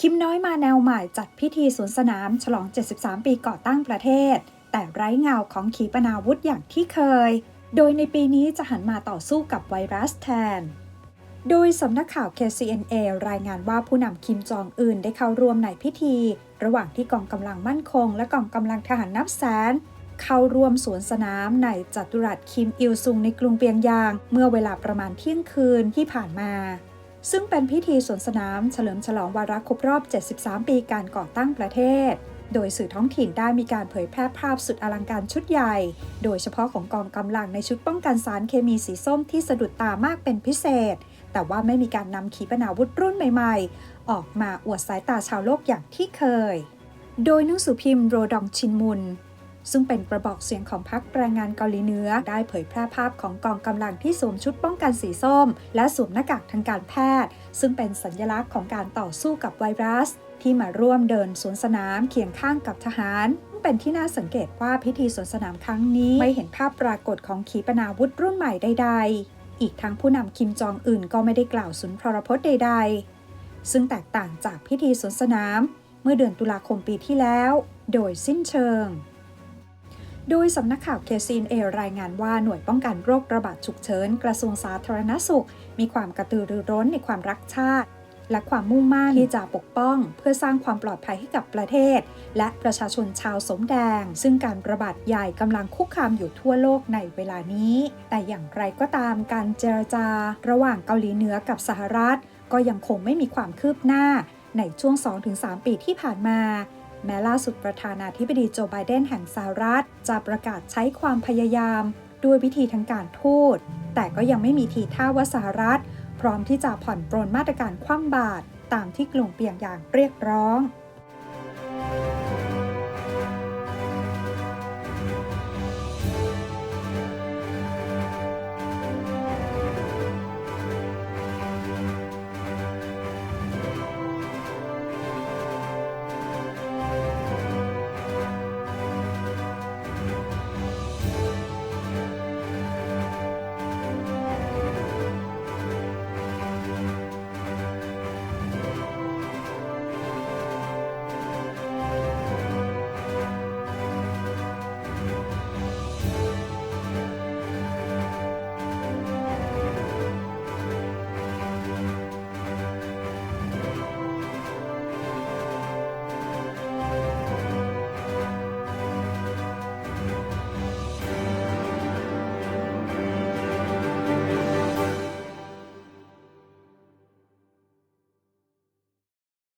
คิมน้อยมาแนวใหม่จัดพิธีสวนสนาม ฉลอง 73 ปีก่อตั้งประเทศ แต่ไร้เงาของขีปนาวุธอย่างที่เคย โดยในปีนี้จะหันมาต่อสู้กับไวรัสแทน โดยสำนักข่าว KCNA รายงานว่าผู้นำคิมจองอึนได้เข้าร่วมในพิธี ระหว่างที่กองกำลังมั่นคง และกองกำลังทหารนับแสนเข้าร่วมสวนสนามในจัตุรัสคิมอิลซุงในกรุงเปียงยาง เมื่อเวลาประมาณเที่ยงคืนที่ผ่านมา ซึ่งเป็นพิธีสวนสนามเฉลิมฉลองวาระครบรอบ 73 ปีการก่อตั้งประเทศ โดยสื่อท้องถิ่นได้มีการเผยแพร่ภาพสุดอลังการชุดใหญ่ โดยเฉพาะของกองกำลังในชุดป้องกันสารเคมีสีส้มที่สะดุดตามากเป็นพิเศษ แต่ว่าไม่มีการนำขีปนาวุธรุ่นใหม่ๆ ออกมาอวดสายตาชาวโลกอย่างที่เคย โดยหนังสือพิมพ์โรดองชินมุน ซึ่งเป็นกระบอกเสียงของพรรคแรงงานเกาหลีเหนือ ได้เผยแพร่ภาพของกองกำลังที่สวมชุดป้องกันสีส้ม และสวมหน้ากากทางการแพทย์ ซึ่งเป็นสัญลักษณ์ของการต่อสู้กับไวรัส ที่มาร่วมเดินสวนสนามเคียงข้างกับทหารเป็นที่น่าสังเกตว่าพิธีสวนสนามครั้งนี้ ไม่เห็นภาพปรากฏของขีปนาวุธรุ่นใหม่ใดๆ อีกทั้งผู้นำคิมจองอื่นก็ไม่ได้กล่าวสุนทรพจน์ใดๆ ซึ่งแตกต่างจากพิธีสวนสนาม เมื่อเดือนตุลาคมปีที่แล้ว โดยสิ้นเชิง โดยสำนักข่าว KCNA รายงานว่าหน่วยป้องกันโรคระบาดฉุกเฉิน กระทรวงสาธารณสุข มีความกระตือรือร้นในความรักชาติ และความมุ่งมั่นที่จะปกป้อง เพื่อสร้างความปลอดภัยให้กับประเทศ และประชาชนชาวสมแดง ซึ่งการระบาดใหญ่กำลังคุกคามอยู่ทั่วโลกในเวลานี้ แต่อย่างไรก็ตามการเจรจา ระหว่างเกาหลีเหนือกับสหรัฐ ก็ยังคงไม่มีความคืบหน้าในช่วง 2-3 ปีที่ผ่านมา แม้ล่าสุดประธานาธิบดีโจไบเดนแห่งสหรัฐ จะประกาศใช้ความพยายาม ด้วยวิธีทางการทูต แต่ก็ยังไม่มีทีท่าว่าสหรัฐ พร้อมที่จะผ่อนปรนมาตรการคว่ำบาตรตามที่กลุ่มเปียงยางเรียกร้อง